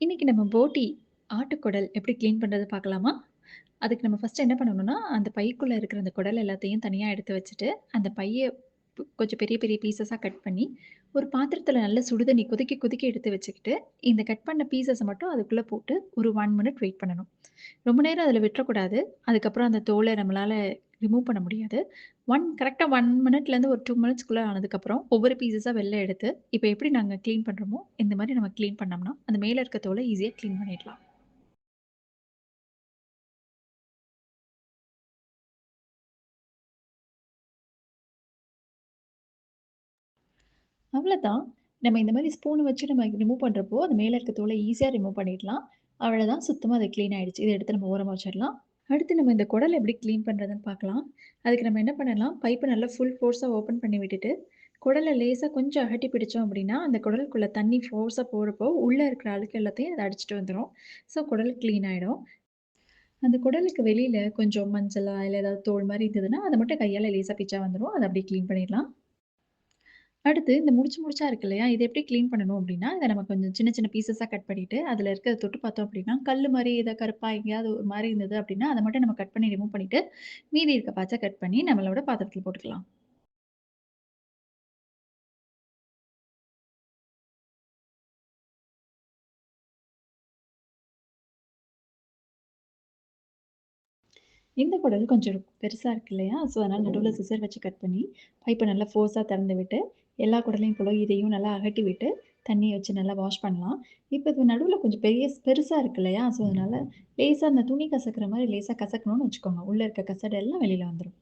இன்னைக்கு நம்ம போட்டி ஆட்டுக்குடல் எப்படி கிளீன் பண்றது பார்க்கலாமா? அதுக்கு நம்ம ஃபர்ஸ்ட் என்ன பண்ணணும்னா, அந்த பைக்குள்ள இருக்கிற அந்த குடல் எல்லாத்தையும் தனியா எடுத்து வச்சுட்டு, அந்த பைய கொஞ்சம் பெரிய பெரிய பீசஸாக கட் பண்ணி, ஒரு பாத்திரத்தில் நல்ல சுடுதண்ணி கொதிக்க கொதிக்க எடுத்து வச்சுக்கிட்டு, இந்த கட் பண்ண பீசஸை மட்டும் அதுக்குள்ளே போட்டு ஒரு ஒன் மினிட் வெயிட் பண்ணணும். ரொம்ப நேரம் அதில் விட்டுறக்கூடாது. அதுக்கப்புறம் அந்த தோலை நம்மளால் ரிமூவ் பண்ண முடியாது. ஒன் கரெக்டாக ஒன் மினிட்லேருந்து ஒரு டூ மினிட்ஸ்க்குள்ளே ஆனதுக்கப்புறம், ஒவ்வொரு பீசஸாக வெளில எடுத்து, இப்போ எப்படி நாங்கள் க்ளீன் பண்ணுறோமோ இந்த மாதிரி நம்ம க்ளீன் பண்ணோம்னா, அந்த மேலே இருக்க தோலை ஈஸியாக க்ளீன் பண்ணிடலாம். அவ்வளோதான் நம்ம இந்த மாதிரி ஸ்பூன் வச்சு நம்ம ரிமூவ் பண்ணுறப்போ அது மேலே இருக்க தோலை ஈஸியாக ரிமூவ் பண்ணிடலாம். அவ்வளோதான் சுத்தமாக அது க்ளீன் ஆகிடுச்சு இதை எடுத்து நம்ம ஓரமாக வச்சிடலாம். அடுத்து நம்ம இந்த குடல் எப்படி க்ளீன் பண்ணுறதுன்னு பார்க்கலாம். அதுக்கு நம்ம என்ன பண்ணலாம், பைப்பை நல்லா ஃபுல் ஃபோர்ஸாக ஓப்பன் பண்ணி விட்டுட்டு, குடலை லேசாக கொஞ்சம் அகட்டி பிடிச்சோம் அப்படின்னா, அந்த குடலுக்குள்ள தண்ணி ஃபோர்ஸாக போகிறப்போ உள்ளே இருக்கிற அழுக்கு எல்லாத்தையும் அதை அடிச்சுட்டு வந்துடும் ஸோ குடல் க்ளீன் ஆகிடும் அந்த குடலுக்கு வெளியில் கொஞ்சம் மஞ்சளா, இல்லை ஏதாவது தோல் மாதிரி இருந்ததுன்னா, அதை மட்டும் கையால் லேசாக பிச்சா வந்துடும் அதை அப்படியே க்ளீன் பண்ணிடலாம். அடுத்து இந்த முடிச்சு முடிச்சா இருக்கு இல்லையா? இதை எப்படி கிளீன் பண்ணணும் அப்படின்னா, இதை நம்ம கொஞ்சம் சின்ன சின்ன பீசஸாக கட் பண்ணிட்டு, அதில் இருக்கிறத தொட்டு பார்த்தோம் அப்படின்னா, கல்லு மாதிரி இதை கருப்பா எங்கேயாவது ஒரு மாதிரி இருந்தது அப்படின்னா, அத மட்டும் நம்ம கட் பண்ணி ரிமூவ் பண்ணிட்டு, மீதி இருக்க பார்ட்ஸ கட் பண்ணி நம்மளோட பாத்திரத்தில் போட்டுக்கலாம். இந்த குடல் கொஞ்சம் பெருசா இருக்கு இல்லையா? ஸோ அதனால நடுவுல சிசர் வச்சு கட் பண்ணி, பைப்பை நல்லா ஃபோர்ஸா திறந்து விட்டு, எல்லா குடலையும் போல இதையும் நல்லா அகட்டி விட்டு, தண்ணிய வச்சு நல்லா வாஷ் பண்ணலாம். இப்ப இது நடுவுல கொஞ்சம் பெரிய பெருசா இருக்கு இல்லையா? ஸோ அதனால லேசா அந்த துணி கசக்குற மாரி லேசா கசக்கணும்னு வச்சுக்கோங்க. உள்ள இருக்க கசடு எல்லாம் வெளில வந்துரும்.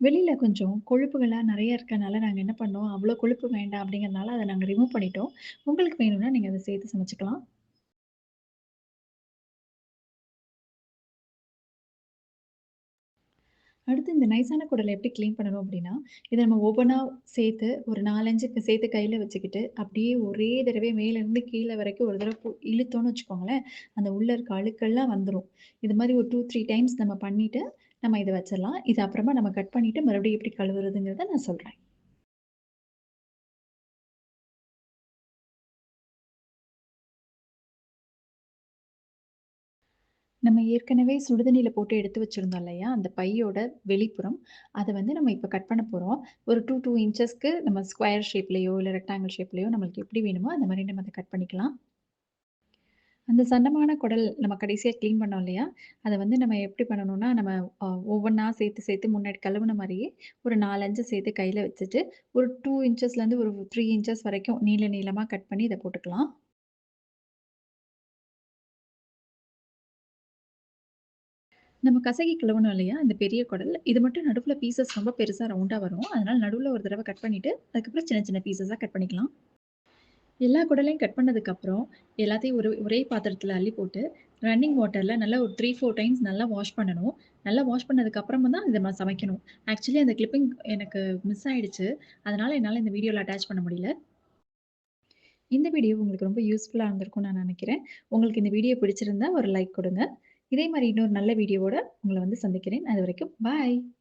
வெளில கொஞ்சம் கொழுப்புகளா நெறைய இருக்கனால நாங்க என்ன பண்ணோம், அவ்ளோ கொழுப்பு வேண்டாம் அப்படிங்கிறனால அத நாங்க ரிமூவ் பண்ணிட்டோம். உங்களுக்கு வேணும்னா நீங்க அத சேர்த்து சமைச்சுக்கலாம். அடுத்து இந்த நைஸான குடலை எப்படி க்ளீன் பண்ணணும் அப்படின்னா, இதை நம்ம ஒவ்வொன்னா சேர்த்து ஒரு 4, 5 சேர்த்து கையில் வச்சுக்கிட்டு, அப்படியே ஒரே தடவை மேலேருந்து கீழே வரைக்கும் ஒரு தடவை இழுத்தோன்னு வச்சுக்கோங்களேன், அந்த உள்ள இருக்க அழுக்கெல்லாம் வந்துடும் இது மாதிரி ஒரு 2, 3 டைம்ஸ் நம்ம பண்ணிட்டு, நம்ம இதை வச்சிடலாம். இது அப்புறமா நம்ம கட் பண்ணிட்டு மறுபடியும் எப்படி கழுவுறதுங்கிறத நான் சொல்கிறேன் நம்ம ஏற்கனவே சுடுதண்ணியில் போட்டு எடுத்து வச்சிருந்தோம் இல்லையா? அந்த பையோட வெளிப்புறம், அதை வந்து நம்ம இப்போ கட் பண்ண போகிறோம் ஒரு 2, 2 இன்ச்சஸ்க்கு நம்ம ஸ்கொயர் ஷேப்லேயோ இல்லை ரெக்டாங்கிள் ஷேப்லேயோ நம்மளுக்கு எப்படி வேணுமோ, அந்த மாதிரி நம்ம அதை கட் பண்ணிக்கலாம். அந்த சன்னமான குடல் நம்ம கடைசியாக க்ளீன் பண்ணோம் இல்லையா? அதை வந்து நம்ம எப்படி பண்ணணும்னா, நம்ம ஒவ்வொன்றா சேர்த்து சேர்த்து முன்னாடி கழுவுன மாதிரியே ஒரு 4, 5 சேர்த்து கையில் வச்சுட்டு, ஒரு டூ இன்ச்சஸ்லேருந்து ஒரு த்ரீ இன்ச்சஸ் வரைக்கும் நீள நீளமாக கட் பண்ணி இதை போட்டுக்கலாம். நம்ம கசகி கிளவணும் இல்லையா? இந்த பெரிய குடல். இது மட்டும் நடுவில் பீசஸ் ரொம்ப பெருசாக ரவுண்டாக வரும். அதனால் நடுவில் ஒரு தடவை கட் பண்ணிவிட்டு அதுக்கப்புறம் சின்ன சின்ன பீசஸாக கட் பண்ணிக்கலாம். எல்லா குடலையும் கட் பண்ணதுக்கப்புறம், எல்லாத்தையும் ஒரு ஒரே பாத்திரத்தில் அள்ளி போட்டு, ரன்னிங் வாட்டரில் நல்லா ஒரு 3, 4 டைம்ஸ் நல்லா வாஷ் பண்ணணும். நல்லா வாஷ் பண்ணதுக்கு தான் இதை நம்ம சமைக்கணும். ஆக்சுவலி அந்த கிளிப்பிங் எனக்கு மிஸ் ஆயிடுச்சு. அதனால் என்னால் இந்த வீடியோவில் அட்டாச் பண்ண முடியல. இந்த வீடியோ உங்களுக்கு ரொம்ப யூஸ்ஃபுல்லாக இருந்திருக்கும்னு நான் நினைக்கிறேன் உங்களுக்கு இந்த வீடியோ பிடிச்சிருந்தா ஒரு லைக் கொடுங்க இதே மாதிரி இன்னொரு நல்ல வீடியோவோட உங்களை வந்து சந்திக்கிறேன். அது வரைக்கும் பாய்.